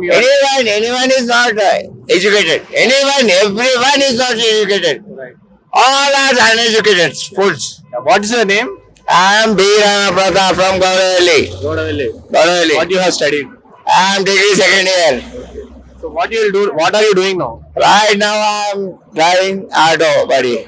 from your Anyone, anyone is not uh, educated. Anyone, everyone is not educated. right. All are uneducated fools. What is your name? I am B. Ramaprata from Gauravelli. Godavelli. Gauravelli. What you have studied? I am degree second year. So what you will do? What are you doing now? Right now I am driving auto, buddy.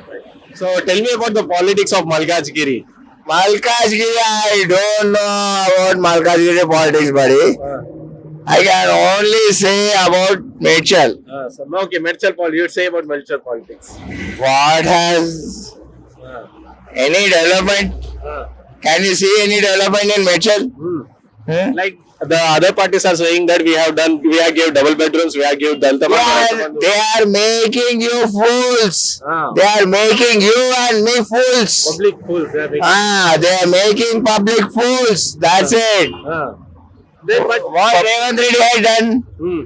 So tell me about the politics of Malkajgiri. Malkajgiri, I don't know about Malkajgiri politics, buddy. I can only say about Mitchell. Uh, so okay, Merchal Paul. You say about Merchal politics. What has any development? Uh, Can you see any development in Mitchell? hmm. Huh? Like the other parties are saying that we have done, we have give double bedrooms, we have give Dalita They are, making you fools. Ah. They are making you and me fools. public fools. They are making. Ah, they are making public fools. That's it. Uh, they, but What Revant Reddy had done? Hmm.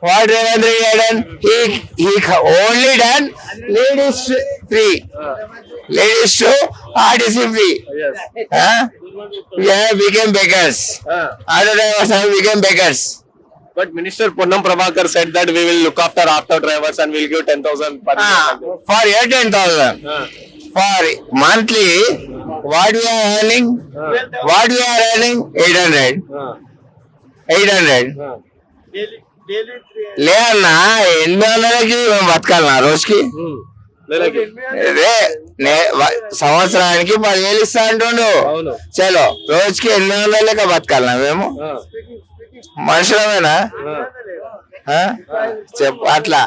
What Revant Reddy had done? He he only done ladies free. Uh, Ladies to RTC free. yes. Huh? We have become beggars. Uh, Auto drivers have become beggars. but Minister Ponnam Prabhakar said that we will look after auto drivers and we'll give 10,000 per Ah, for ten thousand. uh, For monthly, what we are earning? What we are earning? Eight hundred. uh, eight hundred. లే అన్నా ఎనిమిది వందలకి మేము బతకాలన్నా రోజుకి. సంవత్సరానికి పదివేలు ఇస్తా అంటుండు. అవును. చలో రోజుకి ఎనిమిది వందల లెక్క బతకాలన్నా మేము. మనుషులమేనా? చెప్పు అట్లా.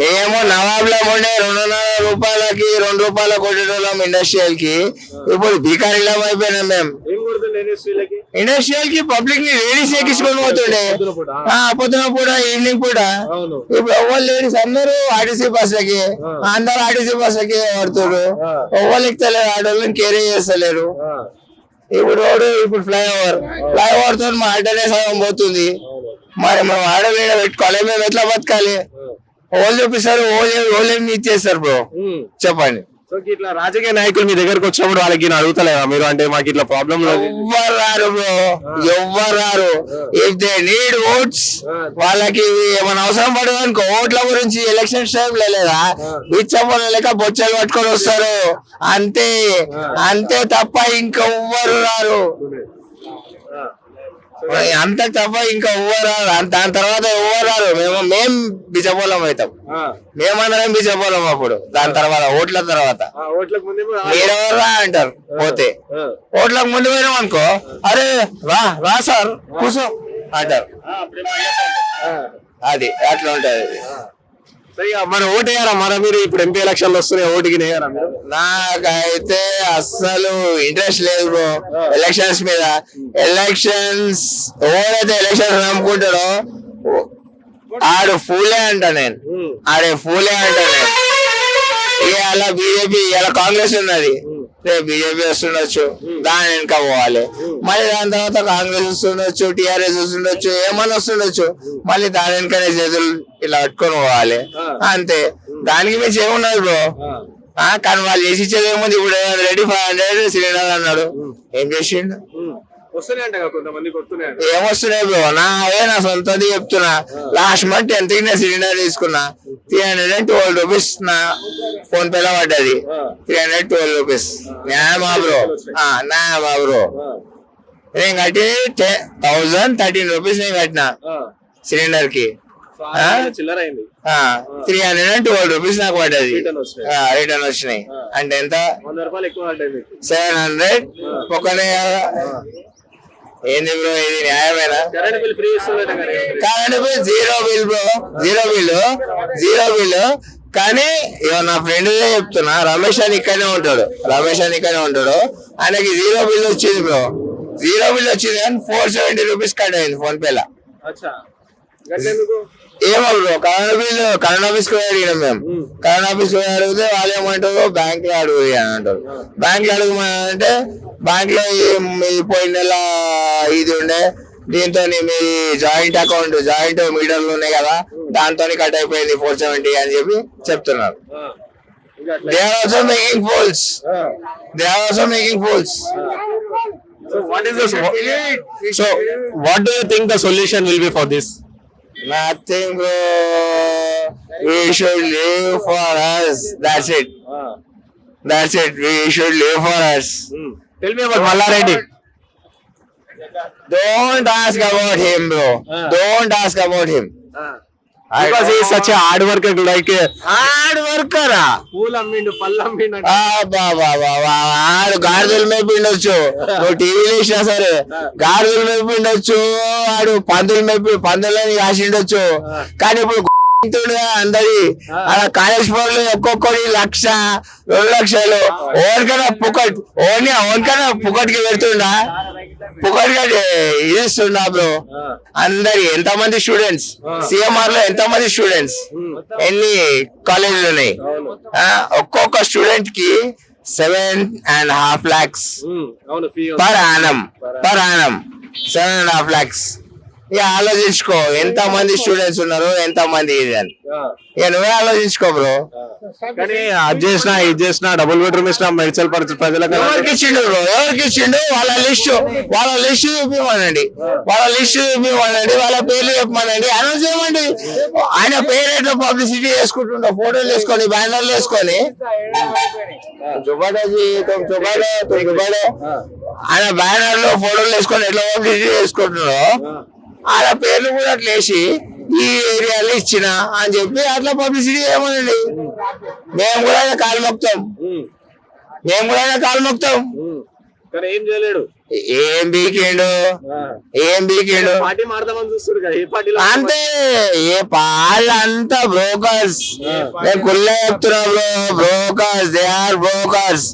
మేము నవాబ్లో ఉండే రెండున్నర రూపాయలకి రెండు రూపాయల కొట్టేటోళ్ళం ఇండస్ట్రియల్కి ఇప్పుడు బీకారీలం అయిపోయినాం మేము. ఇండస్ట్రియల్కి పబ్లిక్ని లేడీస్ ఎక్కించుకొని పోతుండే. పొద్దున పూట. ఈవినింగ్ పూట ఇప్పుడు ఎవరు లేడీస్? అందరూ ఆర్టీసీ బస్సులకి అందరూ ఆర్టీసీ బస్సులకి పడుతున్నారు. ఎవరు ఎక్కుతలేరు? ఆడోళ్ళని కేరీ చేస్తలేరు. ఇప్పుడు రోడ్డు ఇప్పుడు ఫ్లైఓవర్ ఫ్లైఓవర్తో మా ఆటోనే సగం పోతుంది. మరి మేము ఆడో మీద పెట్టుకోవాలి మేము ఎట్లా బతకాలి. ఓళ్ళు చూపిస్తారు ఓళ్ళు ఏమి ఇచ్చేస్తారు బ్రో. చెప్పండి. సో ఇట్లా రాజకీయ నాయకులు మీ దగ్గరకు వచ్చినప్పుడు వాళ్ళకి నేను అడుగుతలేదా? మీరు అంటే మాకు ఇట్లా ప్రాబ్లం ఎవ్వరు రారు బ్రో? ఎవ్వరు రారు? ఇఫ్ దే నీడ్ ఓట్స్ వాళ్ళకి ఏమైనా అవసరం పడదు అనుకో ఓట్ల గురించి ఎలక్షన్ టైం లేదా? బిచ్చపొల లెక్క బొచ్చలు పట్టుకొని వస్తారు. అంతే. అంతే తప్ప ఇంకెవ్వరు రారు. అంత తప్ప ఇంకా అంత- దాని తర్వాత రారు మేము మేం బిచ్చపోలం అవుతాం. మేమందరం బిచ్చపోలం అప్పుడు. దాని తర్వాత ఓట్ల తర్వాత. మీరెవరు రా అంటారు పోతే. ఓట్లకు ముందు పోయినాం అనుకో అరే రా రా సార్ కూర్చో అంటారు. అది అట్లా ఉంటది. మన ఓటు వేయారా మరి మీరు ఇప్పుడు ఎంపీ ఎలక్షన్లు వస్తున్నాయి ఓటుకి వేయారా మీరు? నాకైతే అస్సలు ఇంట్రెస్ట్ లేదు బ్రో ఎలక్షన్స్ మీద. ఎలక్షన్స్ ఎవరైతే ఎలక్షన్స్ నమ్ముకుంటాడో ఆడు ఫూలే అంట నేను. ఆడే ఫూలే అంట నేను. ఇవాళ బీజేపీ ఇవాళ కాంగ్రెస్ ఉన్నది. రేపు బీజేపీ వస్తుండొచ్చు దాని వెనక పోవాలి. మళ్ళీ దాని తర్వాత కాంగ్రెస్ వస్తుండొచ్చు టిఆర్ఎస్ వస్తుండొచ్చు ఏమన్నా వస్తుండొచ్చు. మళ్ళీ దాని వెనకనే చేతులు ఇలా పట్టుకొని పోవాలి. అంతే. దానికి మించి ఏమున్నది బ్రో. ఆ, కానీ వాళ్ళు చేసి ఇచ్చేది ఏముంది? ఇప్పుడు రెడీ ఫైవ్ హండ్రెడ్ సిలిండర్ అన్నాడు. ఏం చేసిండు? ఏమొస్తున్నాయి బ్రో? నా అదే నా సొంతది చెప్తున్నా. లాస్ట్ మంత్ ఎంత నేను సిలిండర్ తీసుకున్నా. Three hundred and twelve rupees నా. ఫోన్ పేలో పడ్డది. త్రీ హండ్రెడ్ ట్వెల్వ్ రూపీస్ న్యాయమా బ్రో? న్యాయమా బ్రో? నేను కట్టి థౌజండ్ థర్టీన్ రూపీస్ నేను కట్టిన. సిలిండర్కి. Three hundred and twelve rupees నాకు పడ్డది. రిటర్న్ వచ్చినాయి. అంటే ఎంత? సెవెన్ హండ్రెడ్ ఒకనే ఏంది బ్రో ఇది న్యాయమేనా? Current bill zero bill bro. Zero bill zero bill. కానీ ఇక నా ఫ్రెండ్ చెప్తున్నా రమేష్ అని ఇక్కడనే ఉంటాడు రమేష్ అని ఇక్కడనే ఉంటాడు. ఆయనకి జీరో బిల్ వచ్చింది బ్రో జీరో బిల్ వచ్చింది కానీ ఫోర్ సెవెంటీ రూపీస్ కట్ అయింది ఫోన్ పేలా ఏమో bro current bill current office పోయి అడిగినాం మేము. కరెంట్ ఆఫీస్ పోయి అడిగితే వాళ్ళు ఏమంటారు? బ్యాంక్లో అడుగు అని అంటారు. బ్యాంక్లో అడుగుమంటే బ్యాంక్లో ఈ- పోయిన నెల ఇది ఉండే దీంతో మీ జాయింట్ అకౌంట్ జాయింట్ మీడియం లో ఉన్నాయి కదా దాంతో కట్ అయిపోయింది ఫోర్ సెవెంటీ అని చెప్పి చెప్తున్నారు. They making fools they are making fools so what think the solution will be for this nothing we should live us that's it that's it we should live for us Mallareddy Don't ask about him, bro. Ah. Don't ask about him. I because ఈ don't- such hard work like ah. పూలు అమ్మిండు పళ్ళు అమ్మిండు బాబా ఆడు గాడిదలు మేపిండొచ్చు నువ్వు టీవీలో ఇచ్చినా సరే గాడిదలు మేపిండొచ్చు ఆడు పందులు మేపి పందులని కాసిండొచ్చు కానీ ఇప్పుడు అందరి. అలా కాలేజ్ పనులు ఒక్కొక్కటి లక్ష రెండు లక్షలు. ఓన్కన్నా పుకట్ ఓన్ ఓన్కన్నా పుకట్కి పెడుతుండా? ఇస్తుండా బ్రో. అందరి ఎంత మంది స్టూడెంట్స్? సిఎంఆర్లో ఎంత మంది స్టూడెంట్స్ ఎన్ని కాలేజీలు ఉన్నాయి? ఒక్కొక్క స్టూడెంట్కి seven and half lakhs per annum per annum seven and half lakhs. ఇక ఆలోచించుకో. ఎంత మంది స్టూడెంట్స్ ఉన్నారు ఎంత మంది ఇది అని ఇక నువ్వే ఆలోచించుకో బ్రో. కానీ అది చేసినా ఇది చేసినా డబుల్ బెడ్రూమ్ ఇచ్చినా మెడికల్ ప్రజలకు ఎవరికి ఇచ్చిండు బ్రో? ఎవరికి ఇచ్చిండు? వాళ్ళ లిస్ట్ వాళ్ళ లిస్ట్ చూపిమనండి వాళ్ళ లిస్ట్ చూపిమనండి వాళ్ళ పేర్లు చెప్పమనండి. అనౌన్స్ చేయమండి ఆయన పేరు ఎట్లా పబ్లిసిటీ చేసుకుంటుండో. ఫోటోలు వేసుకొని బ్యానర్లు వేసుకొని. ఆయన బ్యానర్లో ఫోటోలు వేసుకొని ఎట్లా పబ్లిసిటీ చేసుకుంటున్నారో వాళ్ళ పేర్లు కూడా అట్లా వేసి ఈ ఏరియాలో ఇచ్చిన అని చెప్పి అట్లా పబ్లిసిటీ చేయమనండి మేము కూడా ఆయన కాలు మొక్తాం మేము కూడా ఆయన కాలు మొక్తాం ఏం చేయలేడు. ఏం బీకిండు? ఏం బీకిండు? అంతే. ఏ వాళ్ళంతా బ్రోకర్స్ నేను కుల్ల చెప్తున్నా bro. Brokers they are brokers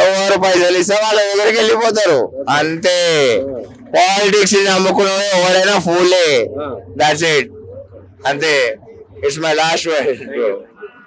ఎవరు పైసలు ఇస్తే వాళ్ళ దగ్గరికి వెళ్ళిపోతారు? అంతే. పాలిటిక్స్ నమ్ముకున్న ఎవరైనా ఫూలే దట్స్ ఇట్ అంతే. It's my last word